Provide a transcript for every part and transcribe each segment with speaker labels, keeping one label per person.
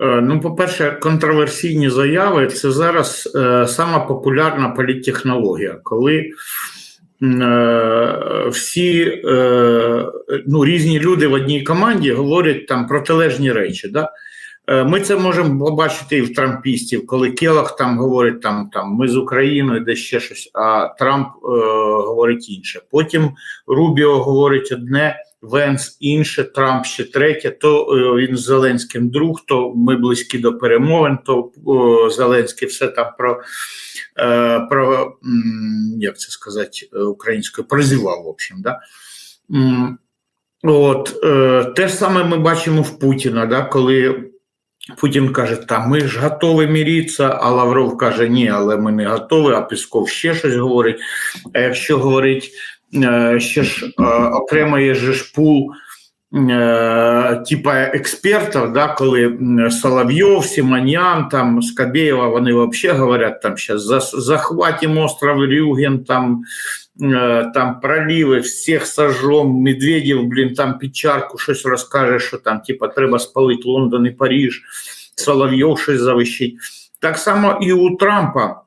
Speaker 1: Е, Ну, по-перше, контроверсійні заяви це зараз е, сама популярна політтехнологія, коли е, всі е, ну, різні люди в одній команді говорять там протилежні речі. Да? Е, Ми це можемо побачити і в трампістів, коли Келах там говорить там, там ми з Україною, де ще щось, а Трамп е, говорить інше. Потім Рубіо говорить одне. Венс інше, Трамп ще третє, то е, він з Зеленським друг, то ми близькі до перемовин, то Зеленський все там про, е, про як це сказати е, українською, прозівав, в общем. Да? От, те ж саме ми бачимо в Путіна, да, коли Путін каже, та ми ж готові міритися, а Лавров каже, ні, але ми не готові, а Пісков ще щось говорить. А якщо говорить ще ж е, окремо є ж пул е, типа експертів, да, коли Соловйов, Симоньян, там, Скабєєва, вони взагалі говорять, там зараз захватимо остров Рюген, там, е, там проливи, всіх сожжем, Медведєв, блін, там під чарку щось розкаже, що там, типа, треба спалити Лондон і Париж, Соловйов щось завищить. Так само і у Трампа.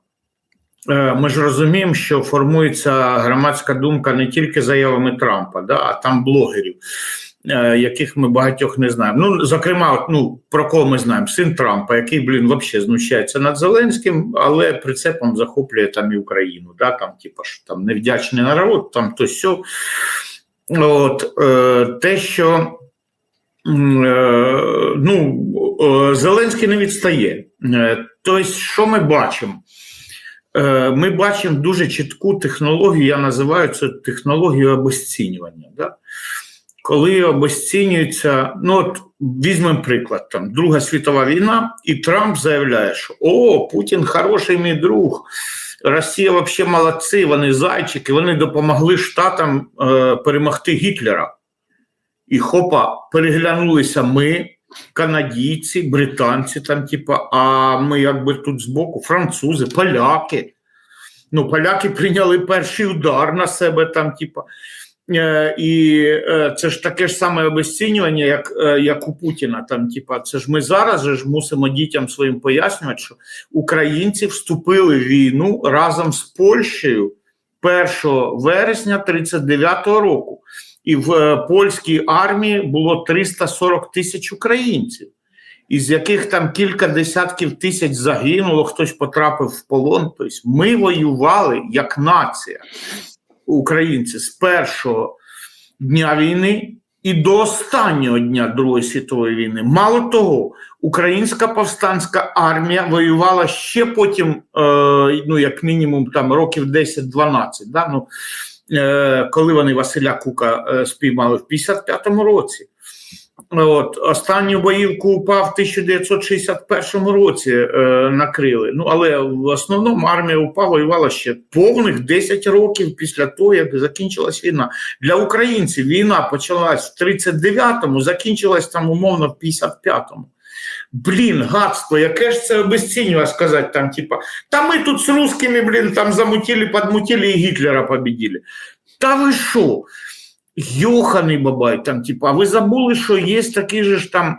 Speaker 1: Е, Ми ж розуміємо, що формується громадська думка не тільки заявами Трампа, да, а там блогерів, е, яких ми багатьох не знаємо. Ну, зокрема, ну, про кого ми знаємо? Син Трампа, який, блін, взагалі знущається над Зеленським, але прицепом захоплює там і Україну. Да, там, типа, що там невдячний народ, там то сьо. От, е, те, що е, ну, Зеленський не відстає. Тобто, що ми бачимо? Е, Ми бачимо дуже чітку технологію, я називаю це технологією обесцінювання. Да? Коли обесцінюється, ну от візьмемо приклад, там Друга світова війна, і Трамп заявляє, що о, Путін хороший мій друг, Росія взагалі молодці, вони зайчики, вони допомогли Штатам е, перемогти Гітлера. І хопа, переглянулися ми, канадійці, британці, там, типа, а ми якби тут збоку, французи, поляки. Ну, поляки прийняли перший удар на себе там, типа. Е, і е, це ж таке ж саме обесцінювання, як, е, як у Путіна. Там, типа, це ж ми зараз же ж мусимо дітям своїм пояснювати, що українці вступили в війну разом з Польщею 1 вересня 39-го року. І в е, польській армії було 340 тисяч українців, із яких там кілька десятків тисяч загинуло, хтось потрапив в полон. Тобто ми воювали як нація, українці, з першого дня війни і до останнього дня Другої світової війни. Мало того, українська повстанська армія воювала ще потім, е, ну як мінімум, там років 10-12. Да? Ну, коли вони Василя Кука е, спіймали в 55-му році. От, останню боївку упав в 1961 році е, накрили. Ну, але в основному армія УПА воювала ще повних 10 років після того, як закінчилась війна. Для українців війна почалась в 39-му, закінчилась там умовно в 55-му. Блін, гадство, яке ж це обесцінює сказати там, типа, та ми тут з русскими, блін, там замутили, подмутили і Гітлера победили. Та ви що? Йоханий бабай, там, типа, а ви забули, що є такий же ж там,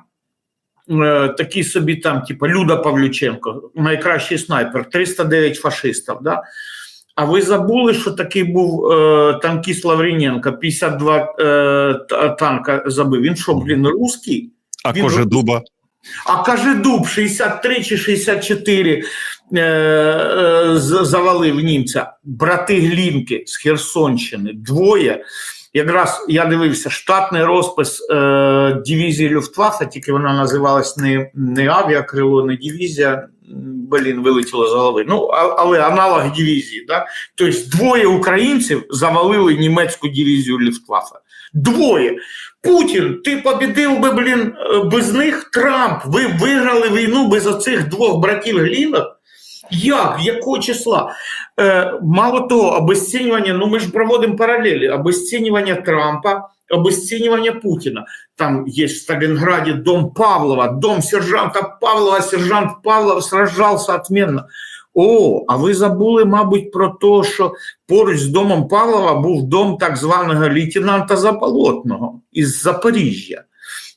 Speaker 1: е, такий собі там, типа, Люда Павлюченко, найкращий снайпер, 309 фашистів, да? А ви забули, що такий був е, танкіст Лавріненко, 52 е, танка забив. Він що, блін, русський?
Speaker 2: А
Speaker 1: Він
Speaker 2: Кожедуба?
Speaker 1: А каже дуб 63 чи 64 е, е, завалив німця. Брати Глінки з Херсонщини. Двоє. Якраз я дивився штатний розпис е, дивізії Люфтваффе, тільки вона називалась не, не авіакрило, не дивізія. Блін, вилетіло з голови. Ну, але аналог дивізії. Да? Тобто двоє українців завалили німецьку дивізію Люфтваффе. Двоє. Путін, ти побідив би, блін, е, без них Трамп. Ви виграли війну без оцих двох братів Глінок? Як? Якого числа? Е, мало того, обесцінювання, ну ми ж проводимо паралелі: обесцінювання Трампа, обесцінювання Путіна. Там є в Сталінграді дом Павлова, дом сержанта Павлова, сержант Павлов сражався отменно. О, а ви забули, мабуть, про те, що поруч з домом Павлова був дом так званого лейтенанта Заболотного із Запоріжжя.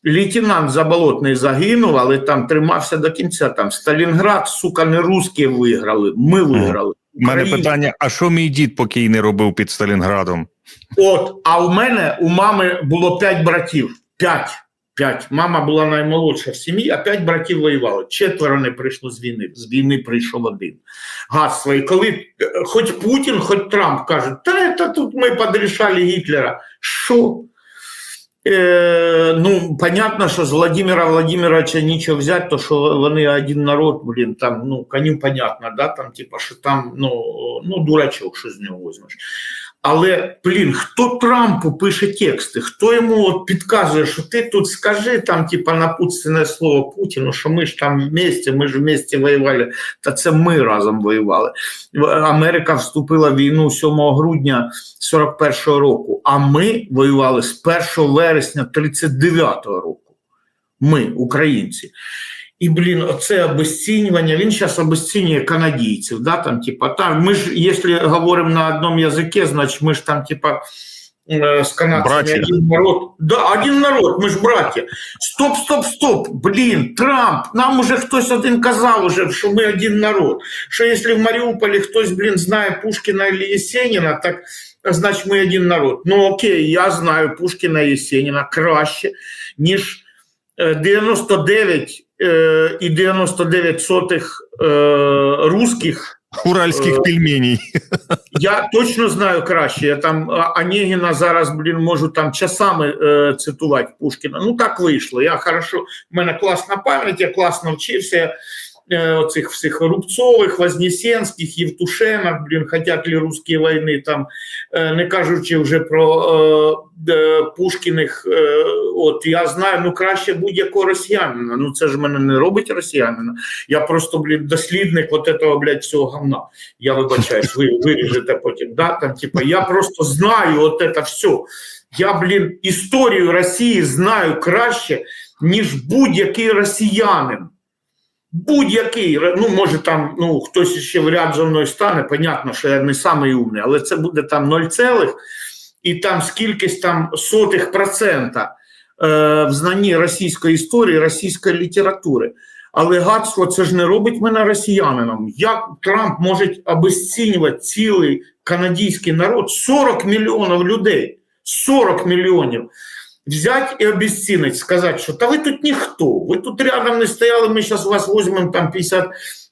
Speaker 1: лейтенант Заболотний загинув, але там тримався до кінця. Там Сталінград, сука, не русські виграли. Ми виграли.
Speaker 2: У мене питання: а що мій дід покійний робив під Сталінградом?
Speaker 1: От, а у мене у мами було п'ять братів. П'ять. П'ять. Мама була наймолодша в сім'ї, а п'ять братів воювали. Четверо не прийшло з війни. З війни прийшов один. Гадство. І коли е, хоч Путін, хоч Трамп кажуть, та це тут ми подрішали Гітлера. Що? Е, ну, понятно, що з Владимира Владимировича нічого взяти, то що вони один народ, блін, там, ну, коню понятно, да, там, типа, що там, ну, ну, дурачок, що з нього візьмеш. Але, блін, хто Трампу пише тексти, хто йому от підказує, що ти тут скажи там, типа, напутственне слово Путіну, що ми ж там вместе, ми ж вместе воювали, та це ми разом воювали. Америка вступила в війну 7 грудня 41-го року, а ми воювали з 1 вересня 39-го року. Ми, українці. І, блін, оце обесцінювання, він зараз обесцінює канадійців. Да, там, типа, там, ми ж, якщо говоримо на одному язикі, значить ми ж там, типа, е, з канадцями
Speaker 2: Братья.
Speaker 1: один народ. Да, один народ, ми ж браття. Стоп, стоп, стоп. Блін, Трамп, нам уже хтось один казав, уже, що ми один народ. Що якщо в Маріуполі хтось, блін, знає Пушкіна або Єсеніна, так значить ми один народ. Ну окей, я знаю Пушкіна і Єсеніна краще, ніж е, 99 е, і 99 сотих е, русських
Speaker 2: Уральських
Speaker 1: Е,
Speaker 2: пельменей.
Speaker 1: я точно знаю краще. Я там Онегіна зараз, блін, можу там часами е, цитувати Пушкіна. Ну так вийшло. Я хорошо, в мене класна пам'ять, я класно вчився. Е, оцих всіх Рубцових, Вознесенських, Євтушенок, блін, хотять ли русські війни, там, е, не кажучи вже про е, Пушкіних, е, от я знаю, ну краще будь-якого росіянина. Ну це ж мене не робить росіянина. Я просто, блін, дослідник от этого, блядь, всього говна. Я вибачаюсь, ви виріжете потім. Да? Там, типа, я просто знаю от это все. Я, блін, історію Росії знаю краще, ніж будь-який росіянин. Будь-який, ну може там ну, хтось ще в ряд за мною стане, понятно, що я не самий умний, але це буде там 0, цілих, і там скількись там сотих процента е, в знанні російської історії, російської літератури. Але гадство це ж не робить мене росіянином. Як Трамп може обесцінювати цілий канадський народ 40 мільйонів людей, 40 мільйонів. Взять і обесцінить, сказати, що та ви тут ніхто, ви тут рядом не стояли, ми зараз вас візьмемо там 50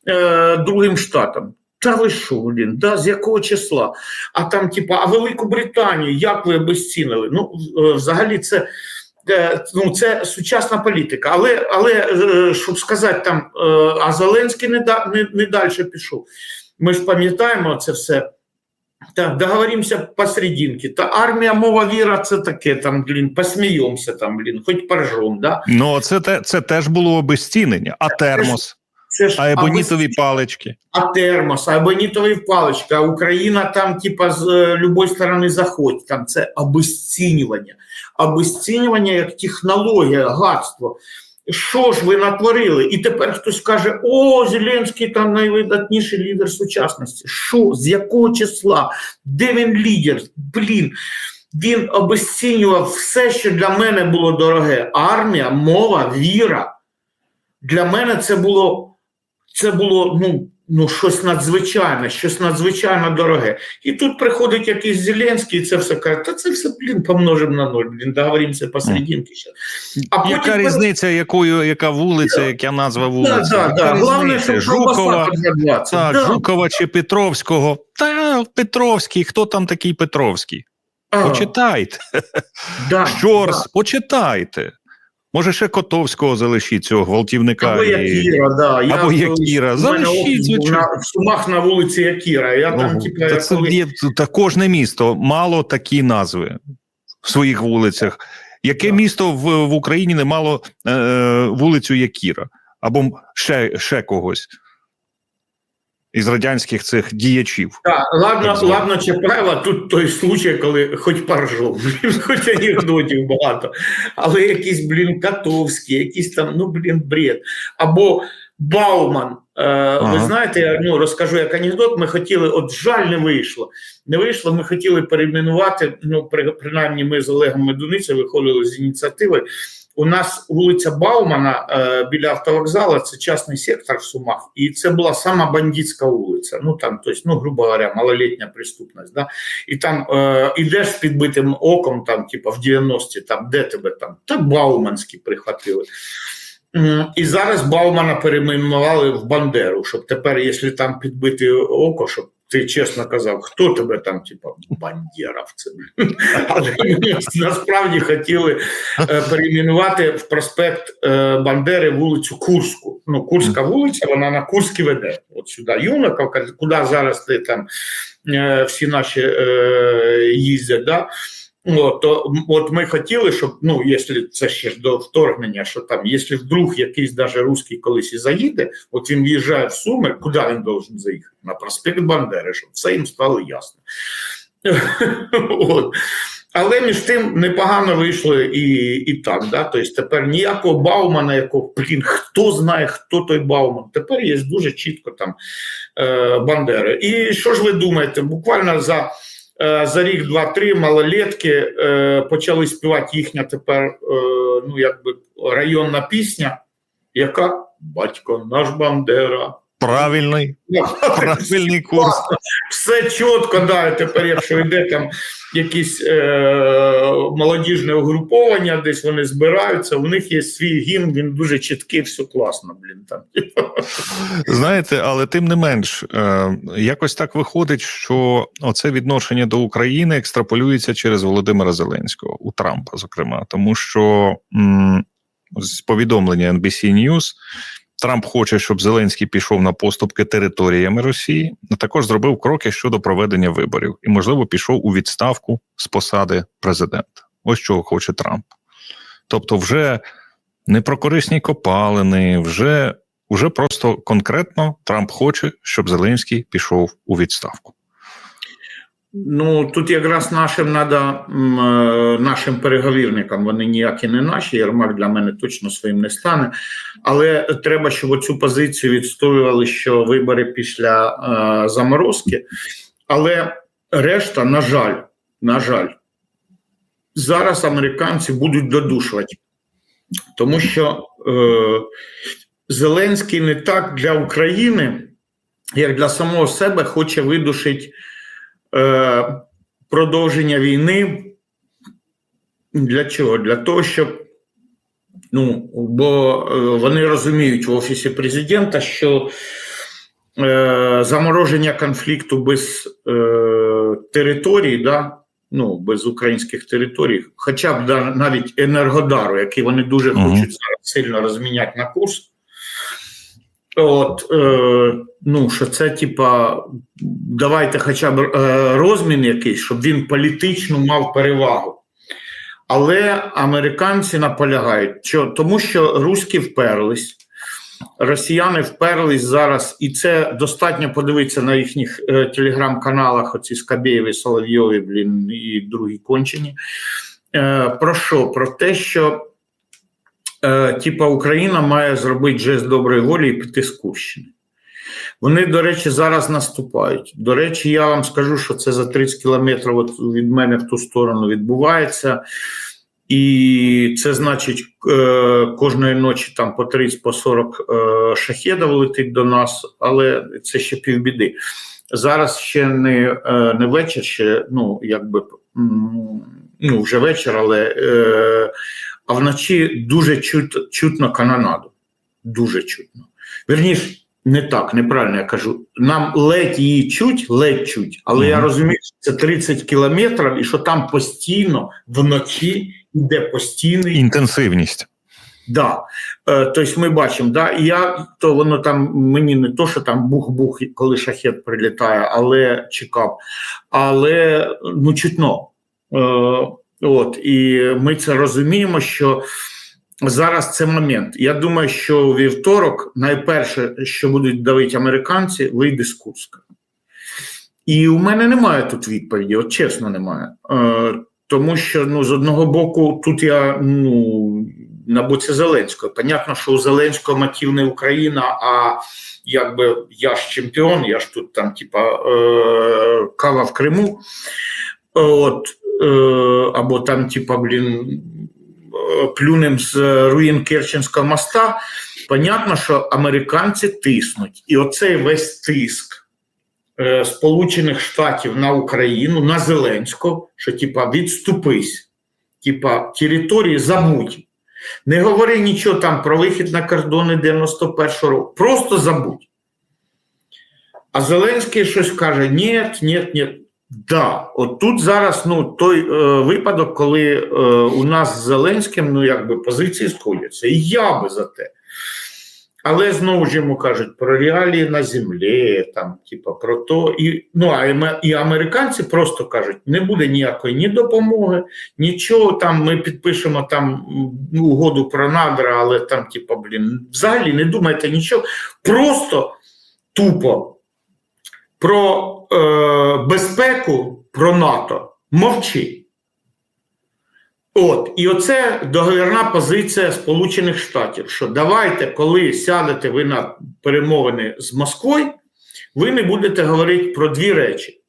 Speaker 1: е, другим штатом. Та ви що, блін, да, з якого числа? А там, типа, а Велику Британію, як ви обесцінили? Ну, е, взагалі, це, е, ну, це сучасна політика. Але, але щоб сказати там, а Зеленський не, да, не, не далі пішов. Ми ж пам'ятаємо це все. Так, договоримося посерединки. Та армія, мова, віра це таке, там, блін, посміємося там, блін, хоч поржом, да?
Speaker 2: Ну, це, те, це теж було обезцінення. А термос,
Speaker 1: Це ж
Speaker 2: а ебонітові
Speaker 1: обез-
Speaker 2: палички.
Speaker 1: а термос, а ебонітові палички, а Україна там, типа, з е, любої сторони заходь, там це обесцінювання. Обесцінювання як технологія, гадство. Що ж ви натворили? І тепер хтось каже: О, Зеленський там найвидатніший лідер сучасності. Що? З якого числа? Де він лідер? Блін. Він обесцінював все, що для мене було дороге: армія, мова, віра. Для мене це було це було ну, ну, щось надзвичайне, щось надзвичайно дороге. І тут приходить якийсь Зеленський, і це все каже, та це все, блін, помножимо на ноль, блін, договоримося посерединки. ще. А потім
Speaker 2: яка різниця, якою, яка вулиця, яка назва вулиці?
Speaker 1: Да, да, да. Головне, щоб
Speaker 2: Жукова,
Speaker 1: там за 20.
Speaker 2: так,
Speaker 1: да.
Speaker 2: Жукова чи Петровського. Та Петровський, хто там такий Петровський? Почитайте.
Speaker 1: да,
Speaker 2: Щорс,
Speaker 1: да.
Speaker 2: почитайте. Може, ще Котовського залишіть цього гвалтівника.
Speaker 1: Або
Speaker 2: і-
Speaker 1: Якіра, да.
Speaker 2: Або
Speaker 1: я,
Speaker 2: Якіра. Залишіть,
Speaker 1: на, в Сумах на вулиці Якіра. Я там,
Speaker 2: Ого,
Speaker 1: типу,
Speaker 2: та це
Speaker 1: коли-
Speaker 2: є та кожне місто мало такі назви в своїх вулицях. Яке
Speaker 1: Так.
Speaker 2: місто в, в Україні не мало е, вулицю Якіра або ще, ще когось із радянських цих діячів?
Speaker 1: Так, ладно,
Speaker 2: Так звано.
Speaker 1: ладно, Чапаєва, тут той случай, коли хоч поржов, хоч анекдотів багато, але якийсь, блін, Котовський, якийсь там, ну, блін, бред. Або Бауман. Е, Ви знаєте, я ну, розкажу як анекдот, ми хотіли, от жаль, не вийшло. Не вийшло, ми хотіли перейменувати, ну, при, принаймні ми з Олегом Медуницею виходили з ініціативи, у нас вулиця Баумана е, біля автовокзалу, це частний сектор в Сумах, і це була сама бандитська вулиця. Ну там, тобто, ну, грубо говоря, малолітня преступність. Да? І там е, ідеш з підбитим оком, там, типу, в 90-ті, там, де тебе там? Та Бауманські прихватили. І зараз Баумана перейменували в Бандеру, щоб тепер, якщо там підбити око, щоб ти чесно казав, хто тебе там, типу, бандєровці. Насправді хотіли е, перейменувати в проспект е, Бандери вулицю Курську. Ну, Курська вулиця, вона на Курські веде. От сюди Юнаковка, куди зараз ти там всі наші їздять. Да? От, то, от ми хотіли, щоб, ну, якщо це ще ж до вторгнення, що там, якщо вдруг якийсь даже русський колись і заїде, от він в'їжджає в Суми, куди він должен заїхати? На проспект Бандери, щоб все їм стало ясно. от. Але між тим непогано вийшло і, і так. Да? Тобто тепер ніякого Баумана, якого, блін, хто знає, хто той Бауман. Тепер є дуже чітко там е, Бандери. І що ж ви думаєте? Буквально за за рік, два-три малолетки е, почали співати їхня тепер е, ну, якби районна пісня, яка батько наш Бандера.
Speaker 2: Правильний, правильний курс.
Speaker 1: Все чітко, да, тепер, якщо йде там якісь е, молодіжне угруповання, десь вони збираються, у них є свій гімн, він дуже чіткий, все класно, блін. Там.
Speaker 2: Знаєте, але тим не менш, е, якось так виходить, що оце відношення до України екстраполюється через Володимира Зеленського у Трампа, зокрема, тому що м, з повідомлення NBC News Трамп хоче, щоб Зеленський пішов на поступки територіями Росії, а також зробив кроки щодо проведення виборів і, можливо, пішов у відставку з посади президента. Ось чого хоче Трамп. Тобто, вже не про корисні копалини, вже, вже просто конкретно Трамп хоче, щоб Зеленський пішов у відставку.
Speaker 1: Ну тут якраз нашим надо нашим переговірникам. Вони ніякі не наші. Єрмак для мене точно своїм не стане. Але треба, щоб цю позицію відстоювали, що вибори після е, заморозки. Але решта, на жаль, на жаль, зараз американці будуть додушувати, тому що е, Зеленський не так для України, як для самого себе, хоче видушити. Е, продовження війни. Для чого? Для того, щоб ну, бо е, вони розуміють в Офісі президента, що е, замороження конфлікту без е, територій, да, ну, без українських територій, хоча б да, навіть Енергодару, який вони дуже
Speaker 2: Мгм.
Speaker 1: хочуть зараз сильно розміняти на курс. От, е, ну, що це, типа, давайте хоча б е, розмін якийсь, щоб він політично мав перевагу. Але американці наполягають, що, тому що руські вперлись, росіяни вперлись зараз, і це достатньо подивитися на їхніх е, телеграм-каналах, оці Скабєєві, Соловйові, блін, і другі кончені. Е, про що? Про те, що е, типа Україна має зробити жест доброї волі і піти з Курщини. Вони, до речі, зараз наступають. До речі, я вам скажу, що це за 30 кілометрів від мене в ту сторону відбувається. І це значить, е, кожної ночі там по 30 по 40 е, шахедів летить до нас, але це ще півбіди. Зараз ще не, е, не вечір, ще ну якби ну, вже вечір, але а вночі дуже чут, чутно канонаду. Дуже чутно. Вірніше, не так, неправильно я кажу. Нам ледь її чуть, ледь чуть, але я розумію, що це 30 кілометрів і що там постійно вночі йде постійний
Speaker 2: Інтенсивність.
Speaker 1: Да. Е, тобто ми бачимо, да, і я то воно там мені не то, що там бух-бух, коли шахет прилітає, але чекав. Але ну чутно. Е, от, і ми це розуміємо, що зараз це момент. Я думаю, що у вівторок найперше, що будуть давити американці, вийде з Курська. І у мене немає тут відповіді, от чесно, немає. Е, тому що ну, з одного боку, тут я ну, на боці Зеленського. Понятно, що у Зеленського мотив не Україна, а якби я ж чемпіон, я ж тут там, типа, е, кава в Криму. От, або там, типа, блін, е, плюнем з руїн Керченського моста, понятно, що американці тиснуть. І оцей весь тиск е, Сполучених Штатів на Україну, на Зеленського, що типа відступись, типа території забудь. Не говори нічого там про вихід на кордони 91-го року. Просто забудь. А Зеленський щось каже: ні, ні, ні. Да, от тут зараз ну, той е, випадок, коли е, у нас з Зеленським ну, якби позиції сходяться. І я би за те. Але знову ж йому кажуть про реалії на землі, там, типа, про то. І, ну, а і американці просто кажуть, не буде ніякої ні допомоги, нічого там ми підпишемо там угоду про надра, але там, типа, блін, взагалі не думайте нічого. Просто тупо про е, безпеку, про НАТО мовчи. От, і оце договірна позиція Сполучених Штатів, що давайте, коли сядете ви на перемовини з Москвою, ви не будете говорити про дві речі.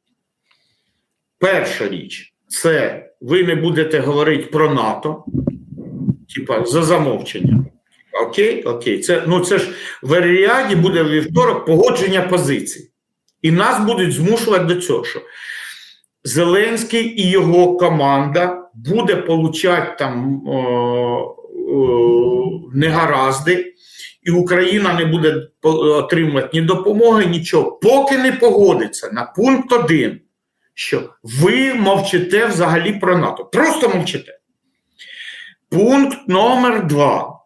Speaker 1: Перша річ це ви не будете говорити про НАТО, типа за замовченням. Окей, окей. Це, ну, це ж в Еріаді буде вівторок погодження позицій. І нас будуть змушувати до цього, що Зеленський і його команда буде получати там о, о, негаразди, і Україна не буде отримувати ні допомоги, нічого, поки не погодиться на пункт один, що ви мовчите взагалі про НАТО. Просто мовчите. Пункт номер два.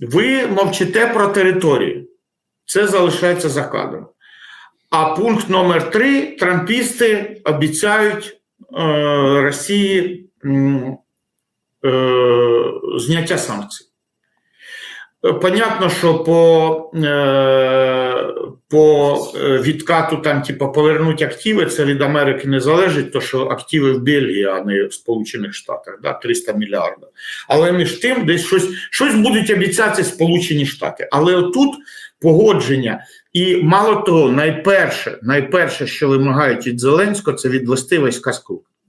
Speaker 1: Ви мовчите про територію. Це залишається за кадром. А пункт номер три: трампісти обіцяють е, Росії е, зняття санкцій. Понятно, що по, е, по е, відкату там, типу, повернуть активи, це від Америки не залежить, то що активи в Бельгії, а не в Сполучених Штатах, да, 300 мільярдів. Але між тим, десь щось, щось будуть обіцяти Сполучені Штати. Але отут погодження. І мало того, найперше, найперше, що вимагають від Зеленського, це відвести війська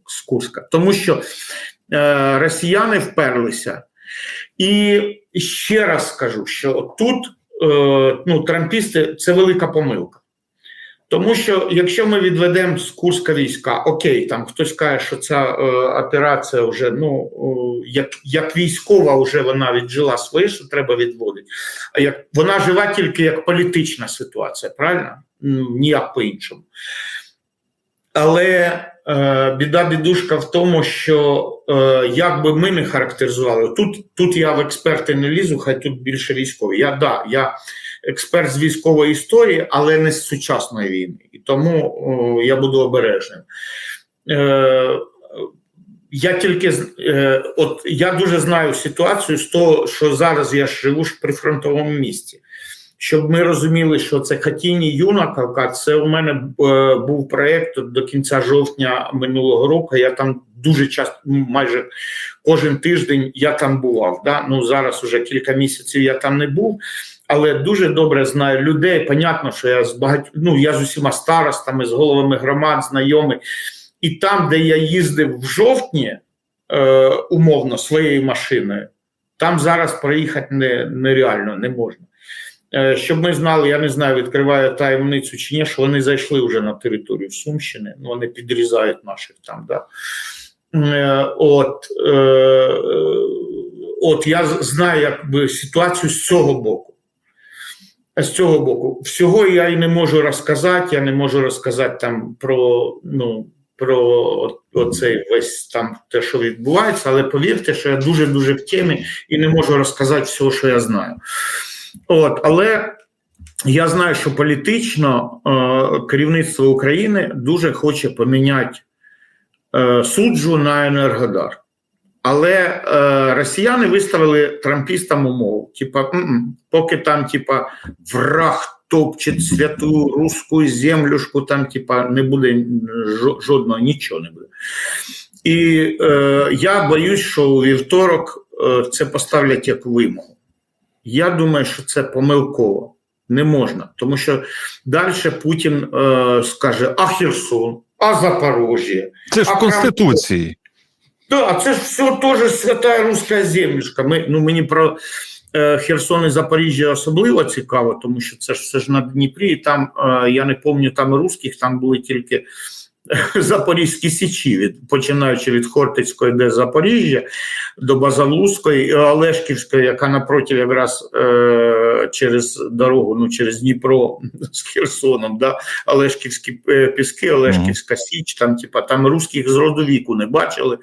Speaker 1: з Курська. Тому що е, росіяни вперлися. І ще раз скажу, що тут е, ну, трампісти це велика помилка. Тому що якщо ми відведемо з Курська війська, окей, там хтось каже, що ця е, операція вже ну е, як, як військова, вже вона віджила своє, що треба відводити. А як вона жива тільки як політична ситуація, правильно? Ніяк по-іншому. Але е, біда бідушка в тому, що е, як би ми не характеризували, тут, тут я в експерти не лізу, хай тут більше військові. Я да, я експерт з військової історії, але не з сучасної війни. І тому о, я буду обережним. Е, я тільки е, от я дуже знаю ситуацію з того, що зараз я живу ж при фронтовому місті. Щоб ми розуміли, що це Хатіні Юнаковка, це у мене е, був проєкт до кінця жовтня минулого року. Я там дуже часто, майже кожен тиждень я там бував. Да? Ну зараз уже кілька місяців я там не був, але дуже добре знаю людей. Понятно, що я з багать... ну, я з усіма старостами, з головами громад, знайомий. І там, де я їздив в жовтні, е, умовно, своєю машиною, там зараз проїхати не, нереально не можна. Е, Щоб ми знали, я не знаю, відкриваю таємницю чи ні, що вони зайшли вже на територію Сумщини, ну, вони підрізають наших там. Да. Е, От, е, е, от я знаю якби, ситуацію з цього боку. З цього боку. Всього я і не можу розказати, я не можу розказати там про, ну, про оцей весь там те, що відбувається, але повірте, що я дуже-дуже в темі і не можу розказати всього, що я знаю. От, але я знаю, що політично е, керівництво України дуже хоче поміняти е, суджу на Енергодар. Але е, росіяни виставили трампістам умову: типа, «М-м, поки там, типа, враг топчет святу руську землюшку, там, типа, не буде жодного, нічого не буде. І е, я боюсь, що у вівторок е, це поставлять як вимогу. Я думаю, що це помилково. Не можна, тому що далі Путін е, скаже: а Херсон, а Запорожжя.
Speaker 2: Це ж
Speaker 1: А
Speaker 2: в Конституції.
Speaker 1: Да, це ж все теж свята руська землішка. Ми, ну, мені про е, Херсон і Запоріжжя особливо цікаво, тому що це ж все ж на Дніпрі, і там, е, я не пам'ятаю, там русських, там були тільки Запорізькі січі, від, починаючи від Хортицької, де Запоріжжя, до Базалузької і Олешківської, яка напроти якраз е, через дорогу, ну через Дніпро з Херсоном, да, Олешківські е, піски, Олешківська Січ, там, типа, там русських з роду віку не бачили.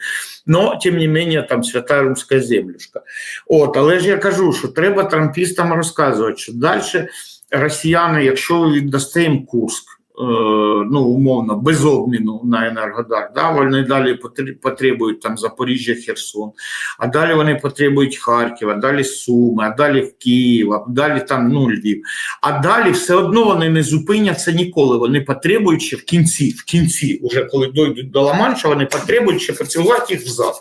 Speaker 1: Но, тим не менше, там свята руська землюшка. От, але ж я кажу, що треба трампістам розказувати, що далі росіяни, якщо ви віддасте їм Курск, е, ну, умовно, без обміну на Енергодар, да, вони далі потребують там Запоріжжя, Херсон, а далі вони потребують Харків, а далі Суми, а далі Київ, а далі там ну, Львів. А далі все одно вони не зупиняться ніколи. Вони потребують ще в кінці, в кінці, уже коли дойдуть до Ла-Манша, вони потребують ще поцілувати їх взад.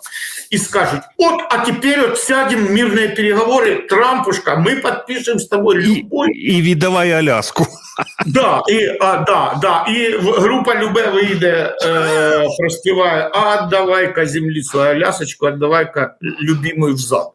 Speaker 1: І скажуть: от, а тепер от сядемо мирні переговори, Трампушка, ми підпишемо з тобою
Speaker 2: І, і віддавай Аляску.
Speaker 1: Да, і, а, да, да, і група Любе вийде, е, проспіває, а давай-ка землі свою лясочку, а давай-ка любимую взад.